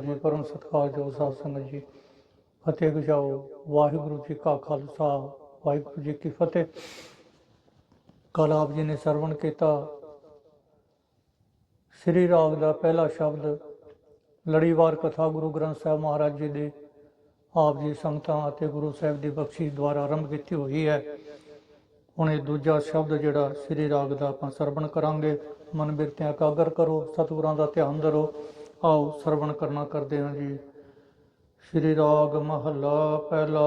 ਜੀ ਪਰਮ ਸਤਿਕਾਰਯੋਗ ਸਾਧ ਸੰਗਤ ਜੀ, ਫਤਿਹ ਗੁਜਾਓ। ਵਾਹਿਗੁਰੂ ਜੀ ਕਾ ਖਾਲਸਾ, ਵਾਹਿਗੁਰੂ ਜੀ ਕੀ ਫਤਿਹ। ਕੱਲ੍ਹ ਆਪ ਜੀ ਨੇ ਸਰਵਣ ਕੀਤਾ। ਸ੍ਰੀ ਰਾਗ ਦਾ ਪਹਿਲਾ ਸ਼ਬਦ, ਲੜੀਵਾਰ ਕਥਾ ਗੁਰੂ ਗ੍ਰੰਥ ਸਾਹਿਬ ਮਹਾਰਾਜ ਜੀ ਦੇ ਆਪ ਜੀ ਸੰਗਤਾਂ ਅਤੇ ਗੁਰੂ ਸਾਹਿਬ ਦੀ ਬਖਸ਼ਿਸ਼ ਦੁਆਰਾ ਆਰੰਭ ਕੀਤੀ ਹੋਈ ਹੈ। ਹੁਣ ਇਹ ਦੂਜਾ ਸ਼ਬਦ ਜਿਹੜਾ ਸ੍ਰੀ ਰਾਗ ਦਾ ਆਪਾਂ ਸਰਵਣ ਕਰਾਂਗੇ। ਮਨ ਬਿਰਤਿਆਂ ਕਾਗਰ ਕਰੋ, ਸਤਿਗੁਰਾਂ ਦਾ ਧਿਆਨ ਧਰੋ। ਆਓ ਸਰਵਣ ਕਰਨਾ ਕਰਦੇ ਹਾਂ ਜੀ। ਸ੍ਰੀ ਰਾਗ ਮਹੱਲਾ, ਪਹਿਲਾ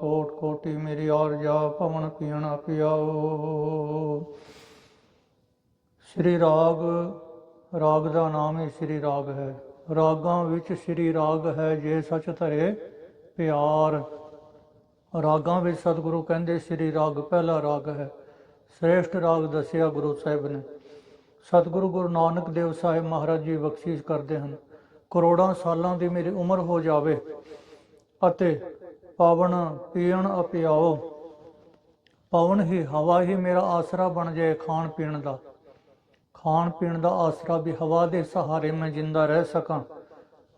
ਕੋਟ ਕੋਟੀ ਮੇਰੀ ਆਰਜਾ ਪਵਨ ਪੀਣਾ ਪਿਆਓ। ਸ੍ਰੀ ਰਾਗ ਰਾਗ ਦਾ ਨਾਮ ਹੀ ਸ੍ਰੀ ਰਾਗ ਹੈ। ਰਾਗਾਂ ਵਿੱਚ ਸ੍ਰੀ ਰਾਗ ਹੈ ਜੇ ਸੱਚ ਧਰੇ ਪਿਆਰ। ਰਾਗਾਂ ਵਿੱਚ ਸਤਿਗੁਰੂ ਕਹਿੰਦੇ ਸ੍ਰੀ ਰਾਗ ਪਹਿਲਾ ਰਾਗ ਹੈ। ਸ੍ਰੇਸ਼ਟ ਰਾਗ ਦੱਸਿਆ ਗੁਰੂ ਸਾਹਿਬ ਨੇ। ਸਤਿਗੁਰੂ ਗੁਰੂ ਨਾਨਕ ਦੇਵ ਸਾਹਿਬ ਮਹਾਰਾਜ ਜੀ ਬਖਸ਼ਿਸ਼ ਕਰਦੇ ਹਨ। ਕਰੋੜਾਂ ਸਾਲਾਂ ਦੀ ਮੇਰੀ ਉਮਰ ਹੋ ਜਾਵੇ ਅਤੇ ਪਾਵਨ ਪੀਣ ਅਪਿਆਓ, ਪਵਨ ਹੀ ਹਵਾ ਹੀ ਮੇਰਾ ਆਸਰਾ ਬਣ ਜਾਏ ਖਾਣ ਪੀਣ ਦਾ। ਖਾਣ ਪੀਣ ਦਾ ਆਸਰਾ ਵੀ ਹਵਾ ਦੇ ਸਹਾਰੇ ਮੈਂ ਜਿੰਦਾ ਰਹਿ ਸਕਾਂ,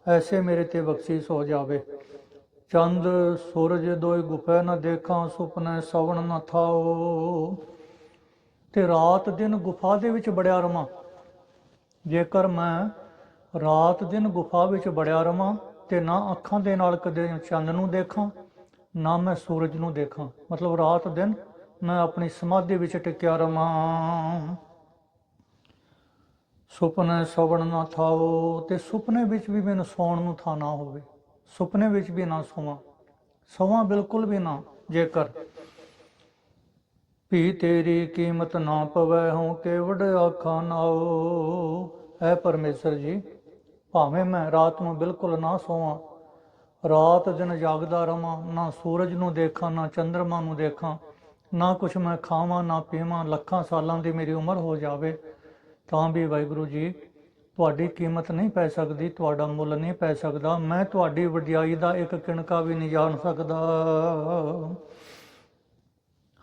ਐਸੇ ਮੇਰੇ ਤੇ ਬਖਸ਼ਿਸ਼ ਹੋ ਜਾਵੇ। ਚੰਦ, ਸੂਰਜ ਦੋਇ ਗੁਫੈ ਨਾ ਦੇਖਾਂ, ਸੁਪਨੇ ਸਵਣ ਨਾ ਥਾਓ। ਤੇ ਰਾਤ ਦਿਨ ਗੁਫਾ ਦੇ ਵਿੱਚ ਬੜਿਆ ਰਵਾਂ। ਜੇਕਰ ਮੈਂ ਰਾਤ ਦਿਨ ਗੁਫਾ ਵਿੱਚ ਬੜਿਆ ਰਵਾਂ ਤੇ ਨਾ ਅੱਖਾਂ ਦੇ ਨਾਲ ਕਦੇ ਚੰਨ ਨੂੰ ਦੇਖਾਂ, ਨਾ ਮੈਂ ਸੂਰਜ ਨੂੰ ਦੇਖਾਂ। ਮਤਲਬ ਰਾਤ ਦਿਨ ਮੈਂ ਆਪਣੀ ਸਮਾਧੀ ਵਿੱਚ ਟਿਕਿਆ ਰਵਾਂ। ਸੁਪਨੇ ਸਵਣ ਨਾ ਥਾਓ ਤੇ ਸੁਪਨੇ ਵਿੱਚ ਵੀ ਮੈਨੂੰ ਸੌਣ ਨੂੰ ਥਾਂ ਨਾ ਹੋਵੇ। ਸੁਪਨੇ ਵਿੱਚ ਵੀ ਨਾ ਸੋਵਾਂ। ਸੋਵਾਂ ਬਿਲਕੁਲ ਵੀ ਨਾ, ਜੇਕਰ ਵੀ ਤੇਰੀ ਕੀਮਤ ਨਾ ਪਵੈ, ਹਉ ਕੇਵੜ ਆਖਾਂ ਨਾਓ ਐ ਪਰਮੇਸ਼ਰ ਜੀ, ਭਾਵੇਂ ਮੈਂ ਰਾਤ ਨੂੰ ਬਿਲਕੁਲ ਨਾ ਸੋਵਾਂ, ਰਾਤ ਦਿਨ ਜਾਗਦਾ ਰਵਾਂ, ਨਾ ਸੂਰਜ ਨੂੰ ਦੇਖਾਂ, ਨਾ ਚੰ드ਰਮਾ ਨੂੰ ਦੇਖਾਂ, ਨਾ ਕੁਛ ਮੈਂ ਖਾਵਾਂ, ਨਾ ਪੀਵਾਂ, ਲੱਖਾਂ ਸਾਲਾਂ ਦੀ ਮੇਰੀ ਉਮਰ ਹੋ ਜਾਵੇ, ਤਾਂ ਵੀ ਵਾਹਿਗੁਰੂ ਜੀ, ਤੁਹਾਡੀ ਕੀਮਤ ਨਹੀਂ ਪੈ ਸਕਦੀ, ਤੁਹਾਡਾ ਮੁੱਲ ਨਹੀਂ ਪੈ ਸਕਦਾ, ਮੈਂ ਤੁਹਾਡੀ ਵਡਿਆਈ ਦਾ ਇੱਕ ਕਿਣਕਾ ਵੀ ਨਹੀਂ ਜਾਣ ਸਕਦਾ।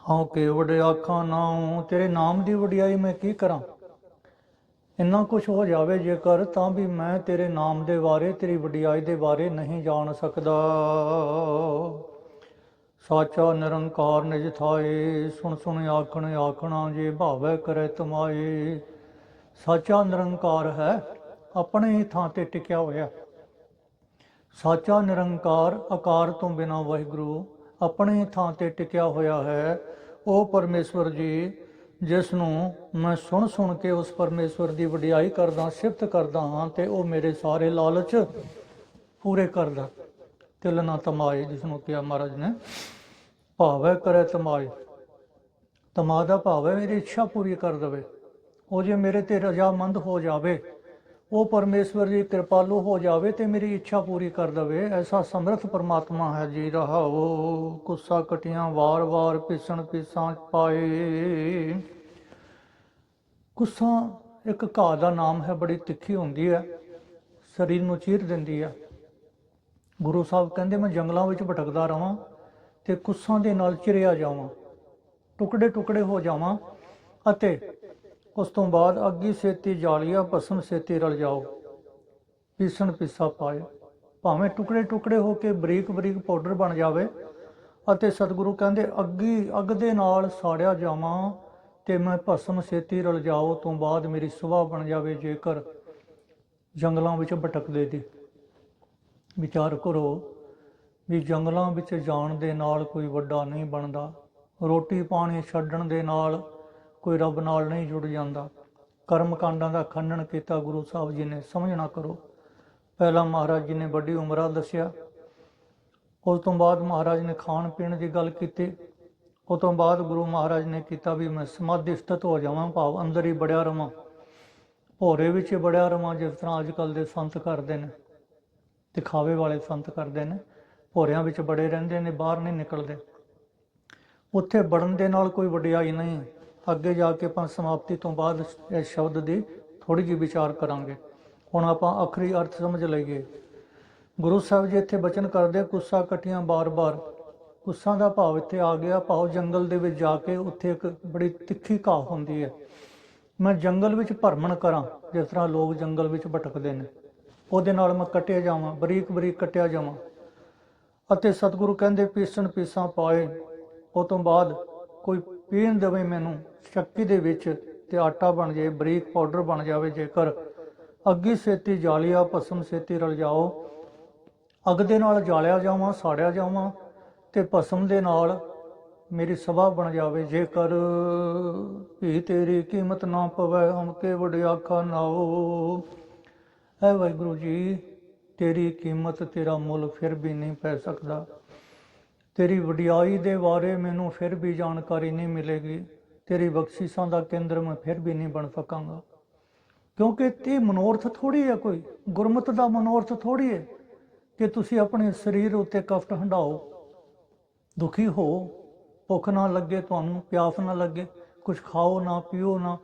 ਹਾਂ ਕੇ ਵਡੇ ਆਖਾਂ ਨਾਉ ਤੇਰੇ ਨਾਮ ਦੀ ਵਡਿਆਈ ਮੈਂ ਕੀ ਕਰਾਂ? ਇੰਨਾ ਕੁਝ ਹੋ ਜਾਵੇ ਜੇਕਰ, ਤਾਂ ਵੀ ਮੈਂ ਤੇਰੇ ਨਾਮ ਦੇ ਬਾਰੇ, ਤੇਰੀ ਵਡਿਆਈ ਦੇ ਬਾਰੇ ਨਹੀਂ ਜਾਣ ਸਕਦਾ। ਸਾਚਾ ਨਿਰੰਕਾਰ ਨਿਜ ਥਾਏ, ਸੁਣ ਸੁਣ ਆਖਣ ਆਖਣਾ ਜੇ ਭਾਵੈ ਕਰੇ ਤਮਾਏ। ਸਾਚਾ ਨਿਰੰਕਾਰ ਹੈ, ਆਪਣੇ ਹੀ ਥਾਂ ਤੇ ਟਿਕਿਆ ਹੋਇਆ। ਸਾਚਾ ਨਿਰੰਕਾਰ ਆਕਾਰ ਤੋਂ ਬਿਨਾ ਵਾਹਿਗੁਰੂ ਆਪਣੇ ਥਾਂ ਤੇ ਟਿਕਿਆ ਹੋਇਆ ਹੈ। ਉਹ ਪਰਮੇਸ਼ਵਰ ਜੀ, ਜਿਸ ਨੂੰ ਮੈਂ ਸੁਣ ਸੁਣ ਕੇ ਉਸ ਪਰਮੇਸ਼ਵਰ ਦੀ ਵਡਿਆਈ ਕਰਦਾ, ਸਿਫਤ ਕਰਦਾ ਹਾਂ ਤੇ ਉਹ ਮੇਰੇ ਸਾਰੇ ਲਾਲਚ ਪੂਰੇ ਕਰਦਾ। ਤਿਲ ਨਾ ਤਮਾਏ, ਜਿਸ ਨੂੰ ਕਿਹਾ ਮਹਾਰਾਜ ਨੇ। ਭਾਵੈ ਕਰੇ ਤਮਾਏ। ਤਮਾ ਦਾ ਭਾਵ ਹੈ, ਮੇਰੀ ਇੱਛਾ ਪੂਰੀ ਕਰ ਦੇਵੇ। ਉਹ ਜੇ ਮੇਰੇ ਤੇ ਰਜਾਮੰਦ ਹੋ ਜਾਵੇ ਉਹ ਪਰਮੇਸ਼ਵਰ ਜੀ ਕਿਰਪਾਲੂ ਹੋ ਜਾਵੇ ਤੇ ਮੇਰੀ ਇੱਛਾ ਪੂਰੀ ਕਰ ਦੇਵੇ। ਐਸਾ ਸਮਰਥ ਪਰਮਾਤਮਾ ਹੈ ਜੀ ਰਹਾਓ ਗੁੱਸਾ ਕਟੀਆਂ ਵਾਰ-ਵਾਰ ਪਿਸਣ ਪਿਸਾਂ ਪਾਏ। ਗੁੱਸਾ ਇੱਕ ਘਾਹ ਦਾ ਨਾਮ ਹੈ, ਬੜੀ ਤਿੱਖੀ ਹੁੰਦੀ ਹੈ, ਸਰੀਰ ਨੂੰ ਚੀਰ ਦਿੰਦੀ ਹੈ। ਗੁਰੂ ਸਾਹਿਬ ਕਹਿੰਦੇ, ਮੈਂ ਜੰਗਲਾਂ ਵਿੱਚ ਭਟਕਦਾ ਰਵਾਂ ਤੇ ਕੁੱਸਾਂ ਦੇ ਨਾਲ ਚਿਰਿਆ ਜਾਵਾਂ ਟੁਕੜੇ ਟੁਕੜੇ ਹੋ ਜਾਵਾਂ ਅਤੇ ਉਸ ਤੋਂ ਬਾਅਦ ਅੱਗੀ ਸੇਤੀ ਜਾਲੀਆ ਭਸਮ ਸੇਤੀ ਰਲ ਜਾਓ। ਪੀਸਣ ਪੀਸਾ ਪਾਏ। ਭਾਵੇਂ ਟੁਕੜੇ ਟੁਕੜੇ ਹੋ ਕੇ ਬਰੀਕ ਬਰੀਕ ਪਾਊਡਰ ਬਣ ਜਾਵੇ ਅਤੇ ਸਤਿਗੁਰੂ ਕਹਿੰਦੇ, ਅੱਗੀ, ਅੱਗ ਦੇ ਨਾਲ ਸਾੜਿਆ ਜਾਵਾਂ ਤੇ ਮੈਂ ਭਸਮ ਸੇਤੀ ਰਲ ਜਾਓ ਤੋਂ ਬਾਅਦ ਮੇਰੀ ਸੁਭਾ ਬਣ ਜਾਵੇ ਜੇਕਰ ਜੰਗਲਾਂ ਵਿੱਚ ਭਟਕਦੇ ਦੀ। ਵਿਚਾਰ ਕਰੋ ਵੀ ਜੰਗਲਾਂ ਵਿੱਚ ਜਾਣ ਦੇ ਨਾਲ ਕੋਈ ਵੱਡਾ ਨਹੀਂ ਬਣਦਾ। ਰੋਟੀ ਪਾਣੀ ਛੱਡਣ ਦੇ ਨਾਲ ਕੋਈ ਰੱਬ ਨਾਲ ਨਹੀਂ ਜੁੜ ਜਾਂਦਾ। ਕਰਮ ਕਾਂਡਾਂ ਦਾ ਖੰਡਨ ਕੀਤਾ ਗੁਰੂ ਸਾਹਿਬ ਜੀ ਨੇ, ਸਮਝਣਾ ਕਰੋ। ਪਹਿਲਾਂ ਮਹਾਰਾਜ ਜੀ ਨੇ ਵੱਡੀ ਉਮਰਾਂ ਦੱਸਿਆ। ਉਸ ਤੋਂ ਬਾਅਦ ਮਹਾਰਾਜ ਨੇ ਖਾਣ ਪੀਣ ਦੀ ਗੱਲ ਕੀਤੀ। ਉਸ ਤੋਂ ਬਾਅਦ ਗੁਰੂ ਮਹਾਰਾਜ ਨੇ ਕੀਤਾ ਵੀ ਮੈਂ ਸਮਾਧੀ ਸਥਿਤ ਹੋ ਜਾਵਾਂ, ਭਾਵ ਅੰਦਰ ਹੀ ਬੜਿਆ ਰਵਾਂ। ਭੋਰੇ ਵਿੱਚ ਬੜਿਆ ਰਵਾਂ, ਜਿਸ ਤਰ੍ਹਾਂ ਅੱਜ ਕੱਲ ਦੇ ਸੰਤ ਕਰਦੇ ਨੇ। ਦਿਖਾਵੇ ਵਾਲੇ ਸੰਤ ਕਰਦੇ ਨੇ। ਭੋਰਿਆਂ ਵਿੱਚ ਬੜੇ ਰਹਿੰਦੇ ਨੇ, ਬਾਹਰ ਨਹੀਂ ਨਿਕਲਦੇ। ਉੱਥੇ ਬੜਨ ਦੇ ਨਾਲ ਕੋਈ ਵਡਿਆਈ ਨਹੀਂ। ਅੱਗੇ ਜਾ ਕੇ ਆਪਾਂ ਸਮਾਪਤੀ ਤੋਂ ਬਾਅਦ ਇਸ ਸ਼ਬਦ ਦੀ ਥੋੜੀ ਜਿਹੀ ਵਿਚਾਰ ਕਰਾਂਗੇ। ਹੁਣ ਆਪਾਂ ਆਖਰੀ ਅਰਥ ਸਮਝ ਲਈਏ। ਗੁਰੂ ਸਾਹਿਬ ਜੀ ਇੱਥੇ ਬਚਨ ਕਰਦੇ, ਗੁੱਸਾ ਕਟੀਆਂ ਬਾਰ-ਬਾਰ। ਗੁੱਸਾ ਦਾ ਭਾਵ ਇੱਥੇ ਆ ਗਿਆ, ਭਾਵ ਜੰਗਲ ਦੇ ਵਿੱਚ ਜਾ ਕੇ ਉੱਥੇ ਇੱਕ ਬੜੀ ਤਿੱਖੀ ਘਾਹ ਹੁੰਦੀ ਹੈ। ਮੈਂ ਜੰਗਲ ਵਿੱਚ ਭਰਮਣ ਕਰਾਂ, ਜਿਸ ਤਰ੍ਹਾਂ ਲੋਕ ਜੰਗਲ ਵਿੱਚ ਭਟਕਦੇ ਨੇ। ਉਹਦੇ ਨਾਲ ਮੈਂ ਕੱਟਿਆ ਜਾਵਾਂ ਬਰੀਕ ਬਰੀਕ ਕੱਟਿਆ ਜਾਵਾਂ। ਅਤੇ ਸਤਿਗੁਰੂ ਕਹਿੰਦੇ, ਪੀਸਣ ਪੀਸਾਂ ਪਾਏ। ਉਹ ਤੋਂ ਬਾਅਦ ਕੋਈ ਪੀਣ ਦੇਵੇ ਮੈਨੂੰ, ਸ਼ੱਕੀ ਦੇ ਵਿੱਚ ਤੇ ਆਟਾ ਬਣ ਜਾਏ, ਬਰੀਕ ਪਾਊਡਰ ਬਣ ਜਾਵੇ ਜੇਕਰ। ਅੱਗੀ ਸੇਤੀ ਜਾਲਿਆ, ਭਸਮ ਛੇਤੀ ਰਲ ਜਾਓ। ਅੱਗ ਦੇ ਨਾਲ ਜਾਲਿਆ ਜਾਵਾਂ, ਸਾੜਿਆ ਜਾਵਾਂ ਤੇ ਭਸਮ ਦੇ ਨਾਲ ਮੇਰੀ ਸਭਾ ਬਣ ਜਾਵੇ। ਜੇਕਰ ਵੀ ਤੇਰੀ ਕੀਮਤ ਨਾ ਪਵੇ, ਹਮ ਕੇ ਵਡਿਆਖਾ ਨਾਓ। ਐ ਵਾਹਿਗੁਰੂ ਜੀ, ਤੇਰੀ ਕੀਮਤ, ਤੇਰਾ ਮੁੱਲ ਫਿਰ ਵੀ ਨਹੀਂ ਪੈ ਸਕਦਾ। ਤੇਰੀ ਵਡਿਆਈ ਦੇ ਬਾਰੇ ਮੈਨੂੰ ਫਿਰ ਵੀ ਜਾਣਕਾਰੀ ਨਹੀਂ ਮਿਲੇਗੀ। ਤੇਰੀ ਬਖਸ਼ਿਸ਼ਾਂ ਦਾ ਕੇਂਦਰ ਮੈਂ ਫਿਰ ਵੀ ਨਹੀਂ ਬਣ ਸਕਾਂਗਾ। ਕਿਉਂਕਿ ਇਹ ਮਨੋਰਥ ਥੋੜੀ ਹੈ ਕੋਈ। ਗੁਰਮਤ ਦਾ ਮਨੋਰਥ ਥੋੜੀ ਹੈ ਕਿ ਤੁਸੀਂ ਆਪਣੇ ਸਰੀਰ ਉੱਤੇ ਕਫਟ ਹੰਡਾਓ ਦੁਖੀ ਹੋ, ਭੁੱਖ ਨਾ ਲੱਗੇ, ਤੁਹਾਨੂੰ ਪਿਆਸ ਨਾ ਲੱਗੇ ਕੁਝ ਖਾਓ ਨਾ ਪੀਓ ਨਾ